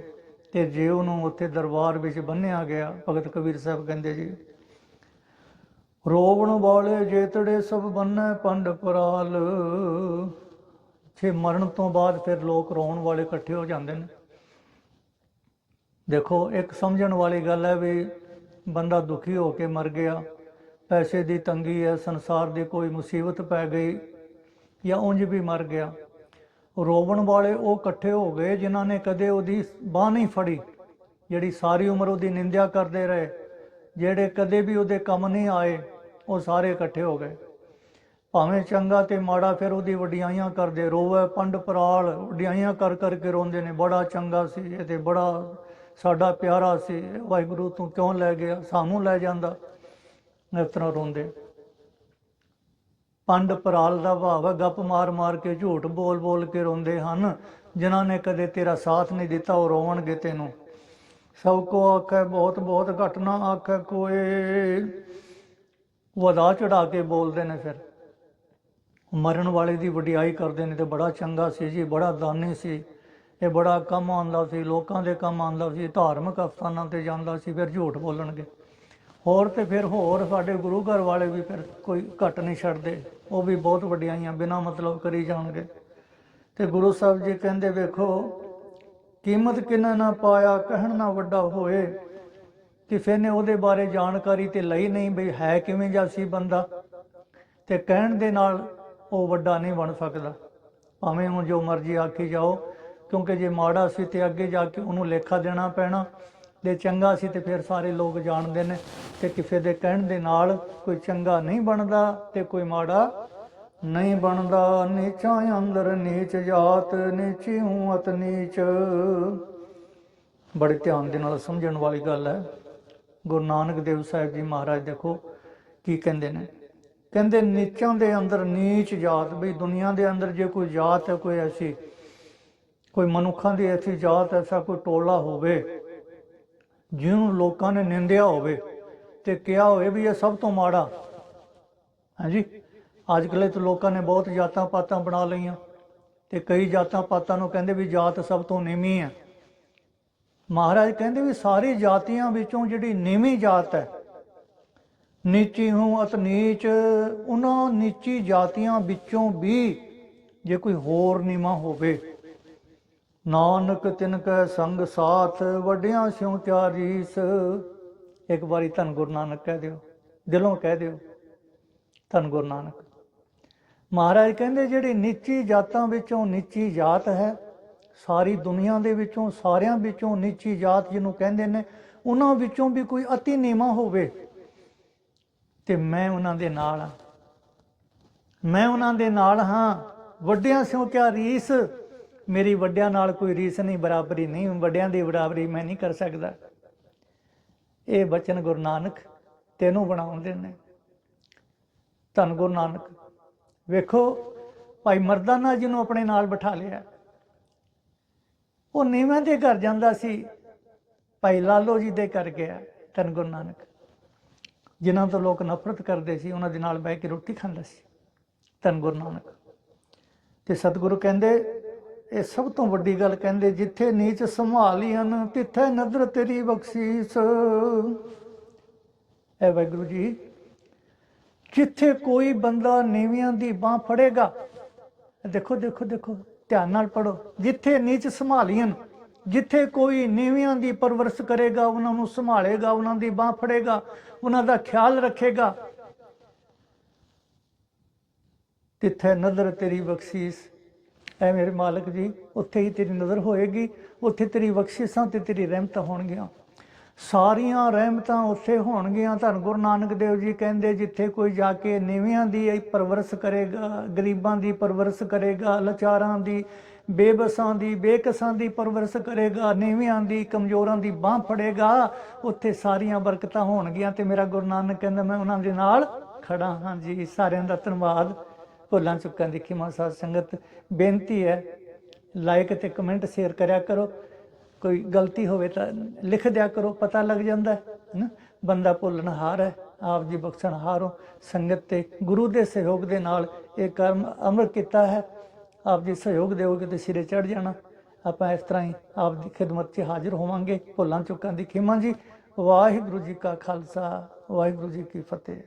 ਤੇ ਜੀਵ ਨੂੰ ਉੱਥੇ ਦਰਬਾਰ ਵਿੱਚ ਬੰਨਿਆ ਗਿਆ, ਭਗਤ ਕਬੀਰ ਸਾਹਿਬ ਕਹਿੰਦੇ ਜੀ ਰੋਵਣ ਵਾਲੇ ਜੇਤੜੇ ਸਭ ਬੰਨੈ ਪੰਡ ਪਰਾਲ ਛੇ ਮਰਨ ਤੋਂ ਬਾਅਦ ਫਿਰ ਲੋਕ ਰੋਣ ਵਾਲੇ ਇਕੱਠੇ ਹੋ ਜਾਂਦੇ ਨੇ। ਦੇਖੋ, ਇੱਕ ਸਮਝਣ ਵਾਲੀ ਗੱਲ ਹੈ ਵੀ ਬੰਦਾ ਦੁਖੀ ਹੋ ਕੇ ਮਰ ਗਿਆ, ਪੈਸੇ ਦੀ ਤੰਗੀ ਹੈ, ਸੰਸਾਰ ਦੀ ਕੋਈ ਮੁਸੀਬਤ ਪੈ ਗਈ ਜਾਂ ਉਂਝ ਵੀ ਮਰ ਗਿਆ। ਰੋਵਣ ਵਾਲੇ ਉਹ ਇਕੱਠੇ ਹੋ ਗਏ ਜਿਨ੍ਹਾਂ ਨੇ ਕਦੇ ਉਹਦੀ ਬਾਹ ਨਹੀਂ ਫੜੀ, ਜਿਹੜੀ ਸਾਰੀ ਉਮਰ ਉਹਦੀ ਨਿੰਦਿਆ ਕਰਦੇ ਰਹੇ, ਜਿਹੜੇ ਕਦੇ ਵੀ ਉਹਦੇ ਕੰਮ ਨਹੀਂ ਆਏ। ਉਹ ਸਾਰੇ ਇਕੱਠੇ ਹੋ ਗਏ। ਭਾਵੇਂ ਚੰਗਾ ਤੇ ਮਾੜਾ ਫਿਰ ਉਹਦੀ ਵਡਿਆਈਆਂ ਕਰਦੇ ਰੋਵੇ, ਪੰਡ ਪਰਾਲ ਵਡਿਆਈਆਂ ਕਰ ਕਰਕੇ ਰੋਂਦੇ ਨੇ, ਬੜਾ ਚੰਗਾ ਸੀ ਇਹ ਤੇ ਬੜਾ ਸਾਡਾ ਪਿਆਰਾ ਸੀ, ਵਾਹਿਗੁਰੂ ਤੂੰ ਕਿਉਂ ਲੈ ਗਿਆ, ਸਾਨੂੰ ਲੈ ਜਾਂਦਾ। ਇਸ ਤਰ੍ਹਾਂ ਰੋਂਦੇ। ਪੰਡ ਪਰਾਲ ਦਾ ਭਾਵ ਗੱਪ ਮਾਰ ਮਾਰ ਕੇ ਝੂਠ ਬੋਲ ਬੋਲ ਕੇ ਰੋਂਦੇ ਹਨ। ਜਿਨ੍ਹਾਂ ਨੇ ਕਦੇ ਤੇਰਾ ਸਾਥ ਨਹੀਂ ਦਿੱਤਾ ਉਹ ਰੋਵਣਗੇ ਤੈਨੂੰ। ਸਭ ਕੋ ਆਖੈ ਬਹੁਤ ਬਹੁਤ ਘਟਨਾ ਆਖੈ ਕੋਏ ਵਧਾ ਚੜਾ ਕੇ ਬੋਲਦੇ ਨੇ ਫਿਰ। ਮਰਨ ਵਾਲੇ ਦੀ ਵਡਿਆਈ ਕਰਦੇ ਨੇ ਤੇ ਬੜਾ ਚੰਗਾ ਸੀ ਜੀ, ਬੜਾ ਦਾਨੀ ਸੀ। ਇਹ ਬੜਾ ਕੰਮ ਆਉਂਦਾ ਸੀ, ਲੋਕਾਂ ਦੇ ਕੰਮ ਆਉਂਦਾ ਸੀ, ਧਾਰਮਿਕ ਅਸਥਾਨਾਂ ਤੇ ਜਾਂਦਾ ਸੀ, ਫਿਰ ਝੂਠ ਬੋਲਣਗੇ। ਹੋਰ ਤੇ ਫਿਰ ਹੋਰ ਸਾਡੇ ਗੁਰੂ ਘਰ ਵਾਲੇ ਵੀ ਫਿਰ ਕੋਈ ਘਟ ਨਹੀਂ ਛੱਡਦੇ। ਉਹ ਵੀ ਬਹੁਤ ਵਡਿਆਈਆਂ, ਬਿਨਾਂ ਮਤਲਬ ਕਰੀ ਜਾਣਗੇ। ਤੇ ਗੁਰੂ ਸਾਹਿਬ ਜੀ ਕਹਿੰਦੇ ਵੇਖੋ, ਕੀਮਤ ਕਿੰਨਾ ਨਾ ਪਾਇਆ, ਕਹਿਣ ਨਾ ਵੱਡਾ ਹੋਏ। ਕਿਸੇ ਨੇ ਉਹਦੇ ਬਾਰੇ ਜਾਣਕਾਰੀ ਤੇ ਲਈ ਨਹੀਂ ਬਈ ਹੈ ਕਿਵੇਂ ਜਿਹਾ ਸੀ ਬੰਦਾ। ਤੇ ਕਹਿਣ ਦੇ ਨਾਲ ਉਹ ਵੱਡਾ ਨਹੀਂ ਬਣ ਸਕਦਾ। ਭਾਵੇਂ ਹੁਣ ਜੋ ਮਰਜ਼ੀ ਆਖੀ ਜਾਓ, ਕਿਉਂਕਿ ਜੇ ਮਾੜਾ ਸੀ ਤੇ ਅੱਗੇ ਜਾ ਕੇ ਉਹਨੂੰ ਲੇਖਾ ਦੇਣਾ ਪੈਣਾ ਤੇ ਚੰਗਾ ਸੀ ਤੇ ਫਿਰ ਸਾਰੇ ਲੋਕ ਜਾਣਦੇ ਨੇ। ਤੇ ਕਿਸੇ ਦੇ ਕਹਿਣ ਦੇ ਨਾਲ ਕੋਈ ਚੰਗਾ ਨਹੀਂ ਬਣਦਾ ਤੇ ਕੋਈ ਮਾੜਾ ਨਹੀਂ ਬਣਦਾ। ਨੀਚਾਂ ਅੰਦਰ ਨੀਚ ਜਾਤ, ਨੀਚੀ ਹੂੰ ਅਤ ਨੀਚ। ਬੜੇ ਧਿਆਨ ਦੇ ਨਾਲ ਸਮਝਣ ਵਾਲੀ ਗੱਲ ਹੈ। ਗੁਰੂ ਨਾਨਕ ਦੇਵ ਸਾਹਿਬ ਜੀ ਮਹਾਰਾਜ ਦੇਖੋ ਕੀ ਕਹਿੰਦੇ ਨੇ। ਕਹਿੰਦੇ ਨੀਚਾਂ ਦੇ ਅੰਦਰ ਨੀਚ ਜਾਤ, ਵੀ ਦੁਨੀਆ ਦੇ ਅੰਦਰ ਜੇ ਕੋਈ ਜਾਤ ਹੈ, ਕੋਈ ਐਸੀ, ਕੋਈ ਮਨੁੱਖਾਂ ਦੀ ਐਸੀ ਜਾਤ, ਐਸਾ ਕੋਈ ਟੋਲਾ ਹੋਵੇ, ਜਿਹਨੂੰ ਲੋਕਾਂ ਨੇ ਨਿੰਦਿਆ ਹੋਵੇ ਤੇ ਕਿਹਾ ਹੋਵੇ ਵੀ ਇਹ ਸਭ ਤੋਂ ਮਾੜਾ। ਹਾਂਜੀ? ਅੱਜ ਕੱਲ੍ਹ ਤਾਂ ਲੋਕਾਂ ਨੇ ਬਹੁਤ ਜਾਤਾਂ ਪਾਤਾਂ ਬਣਾ ਲਈਆਂ ਤੇ ਕਈ ਜਾਤਾਂ ਪਾਤਾਂ ਨੂੰ ਕਹਿੰਦੇ ਵੀ ਜਾਤ ਸਭ ਤੋਂ ਨੀਵੀਂ ਹੈ। ਮਹਾਰਾਜ ਕਹਿੰਦੇ ਵੀ ਸਾਰੀ ਜਾਤੀਆਂ ਵਿੱਚੋਂ ਜਿਹੜੀ ਨੀਵੀਂ ਜਾਤ ਹੈ, ਨੀਚੀ ਹੂੰ ਅਤ ਨੀਚ, ਉਹਨਾਂ ਨੀਚੀ ਜਾਤੀਆਂ ਵਿੱਚੋਂ ਵੀ ਜੇ ਕੋਈ ਹੋਰ ਨੀਵਾਂ ਹੋਵੇ। ਨਾਨਕ ਤਿਨ ਕੈ ਸੰਗ ਸਾਥ, ਵੱਡਿਆਂ ਸਿਉ ਕਿਆ ਇੱਕ ਵਾਰੀ ਧੰਨ ਗੁਰੂ ਨਾਨਕ ਕਹਿ ਦਿਓ, ਦਿਲੋਂ ਕਹਿ ਦਿਓ, ਧੰਨ ਗੁਰੂ ਨਾਨਕ। ਮਹਾਰਾਜ ਕਹਿੰਦੇ ਜਿਹੜੀ ਨੀਚੀ ਜਾਤਾਂ ਵਿੱਚੋਂ ਨੀਚੀ ਜਾਤ ਹੈ ਸਾਰੀ ਦੁਨੀਆ ਦੇ ਵਿੱਚੋਂ, ਸਾਰਿਆਂ ਵਿੱਚੋਂ ਨੀਚੀ ਜਾਤ ਜਿਹਨੂੰ ਕਹਿੰਦੇ ਨੇ, ਉਹਨਾਂ ਵਿੱਚੋਂ ਵੀ ਕੋਈ ਅਤੀ ਨੀਵਾਂ ਹੋਵੇ। ਤੇ ਮੈਂ ਉਹਨਾਂ ਦੇ ਨਾਲ ਹਾਂ। ਮੈਂ ਉਹਨਾਂ ਦੇ ਨਾਲ ਹਾਂ। ਵੱਡਿਆਂ ਸਿਓ ਕਿਆ ਰੀਸ? ਮੇਰੀ ਵੱਡਿਆਂ ਨਾਲ ਕੋਈ ਰੀਸ ਨਹੀਂ, ਬਰਾਬਰੀ ਨਹੀਂ, ਵੱਡਿਆਂ ਦੀ ਬਰਾਬਰੀ ਮੈਂ ਨਹੀਂ ਕਰ ਸਕਦਾ। ਇਹ ਬਚਨ ਗੁਰੂ ਨਾਨਕ ਤੈਨੂੰ ਬਣਾਉਂਦੇ ਨੇ। ਧੰਨ ਗੁਰੂ ਨਾਨਕ। ਵੇਖੋ, ਭਾਈ ਮਰਦਾਨਾ ਜੀ ਨੂੰ ਆਪਣੇ ਨਾਲ ਬਿਠਾ ਲਿਆ। ਉਹ ਨੀਵਾਂ ਦੇ ਘਰ ਜਾਂਦਾ ਸੀ। ਭਾਈ ਲਾਲੋ ਜੀ ਦੇ ਘਰ ਗਿਆ, ਧੰਨ ਗੁਰੂ ਨਾਨਕ। ਜਿਨ੍ਹਾਂ ਤੋਂ ਲੋਕ ਨਫ਼ਰਤ ਕਰਦੇ ਸੀ, ਉਹਨਾਂ ਦੇ ਨਾਲ ਬਹਿ ਕੇ ਰੋਟੀ ਖਾਂਦਾ ਸੀ, ਧੰਨ ਗੁਰੂ ਨਾਨਕ। ਤੇ ਸਤਿਗੁਰੂ ਕਹਿੰਦੇ, ਇਹ ਸਭ ਤੋਂ ਵੱਡੀ ਗੱਲ ਕਹਿੰਦੇ, ਜਿੱਥੇ ਨੀਚ ਸੰਭਾਲੀਆਂ ਤਿੱਥੇ ਨਦਰ ਤੇਰੀ ਬਖਸ਼ੀਸ। ਐ ਵਾਹਿਗੁਰੂ ਜੀ, ਜਿੱਥੇ ਕੋਈ ਬੰਦਾ ਨੀਵੀਆਂ ਦੀ ਬਾਹ ਫੜੇਗਾ, ਦੇਖੋ ਦੇਖੋ ਦੇਖੋ। ਧਿਆਨ ਨਾਲ ਪੜੋ ਜਿੱਥੇ ਨੀਚ ਸੰਭਾਲੀਆਂ ਜਿੱਥੇ ਕੋਈ ਨੀਵਿਆਂ ਦੀ ਪਰਵਰਿਸ਼ ਕਰੇਗਾ, ਉਹਨਾਂ ਨੂੰ ਸੰਭਾਲੇਗਾ, ਉਹਨਾਂ ਦੀ ਬਾਹ ਫੜੇਗਾ, ਉਹਨਾਂ ਦਾ ਖਿਆਲ ਰੱਖੇਗਾ। ਤਿੱਥੇ ਨਜ਼ਰ ਤੇਰੀ ਬਖਸ਼ੀਸ। ਐ ਮੇਰੇ ਮਾਲਕ ਜੀ, ਉੱਥੇ ਹੀ ਤੇਰੀ ਨਜ਼ਰ ਹੋਏਗੀ, ਉੱਥੇ ਤੇਰੀ ਬਖਸ਼ਿਸ਼ਾਂ ਤੇ ਤੇਰੀ ਰਹਿਮਤਾਂ ਹੋਣਗੀਆਂ। ਸਾਰੀਆਂ ਰਹਿਮਤਾਂ ਉੱਥੇ ਹੋਣਗੀਆਂ। ਧੰਨ ਗੁਰੂ ਨਾਨਕ ਦੇਵ ਜੀ ਕਹਿੰਦੇ, ਜਿੱਥੇ ਕੋਈ ਜਾ ਕੇ ਨੀਵਿਆਂ ਦੀ ਪਰਵਰਿਸ਼ ਕਰੇਗਾ, ਗਰੀਬਾਂ ਦੀ ਪਰਵਰਸ਼ ਕਰੇਗਾ, ਲਾਚਾਰਾਂ ਦੀ, ਬੇਬਸਾਂ ਦੀ, ਬੇਕਸਾਂ ਦੀ ਪਰਵਰਿਸ਼ ਕਰੇਗਾ, ਨੀਵਿਆਂ ਦੀ, ਕਮਜ਼ੋਰਾਂ ਦੀ ਬਾਹ ਫੜੇਗਾ, ਉੱਥੇ ਸਾਰੀਆਂ ਬਰਕਤਾਂ ਹੋਣਗੀਆਂ ਤੇ ਮੇਰਾ ਗੁਰੂ ਨਾਨਕ ਕਹਿੰਦਾ, ਮੈਂ ਉਹਨਾਂ ਦੇ ਨਾਲ ਖੜਾ ਹਾਂ। ਜੀ ਸਾਰਿਆਂ ਦਾ ਧੰਨਵਾਦ। ਭੁੱਲਾਂ ਚੁੱਕਾਂ ਦੀ ਖਿਮਾ ਸਾਧ ਸੰਗਤ, ਬੇਨਤੀ ਹੈ ਲਾਈਕ ਤੇ ਕਮੈਂਟ ਸ਼ੇਅਰ ਕਰਿਆ ਕਰੋ। ਕੋਈ ਗਲਤੀ ਹੋਵੇ ਤਾਂ ਲਿਖ ਦਿਆ ਕਰੋ, ਪਤਾ ਲੱਗ ਜਾਂਦਾ ਹੈ ਨਾ? ਬੰਦਾ ਭੁੱਲਣ ਹਾਰ ਹੈ, ਆਪ ਜੀ ਬਖਸ਼ਣ ਹਾਰੋ। ਸੰਗਤ ਤੇ ਗੁਰੂ ਦੇ ਸਹਿਯੋਗ ਦੇ ਨਾਲ ਇਹ ਕਰਮ ਅਮਰ ਕੀਤਾ ਹੈ। ਆਪ ਜੀ ਸਹਿਯੋਗ ਦਿਓਗੇ ਤੇ ਸਿਰੇ ਚੜ ਜਾਣਾ। ਆਪਾਂ ਇਸ ਤਰ੍ਹਾਂ ਹੀ ਆਪ ਦੀ ਖਿਦਮਤ 'ਚ ਹਾਜ਼ਰ ਹੋਵਾਂਗੇ। ਭੁੱਲਾਂ ਚੁੱਕਾਂ ਦੀ ਖਿਮਾ ਜੀ। ਵਾਹਿਗੁਰੂ ਜੀ ਕਾ ਖਾਲਸਾ, ਵਾਹਿਗੁਰੂ ਜੀ ਕੀ ਫਤਿਹ।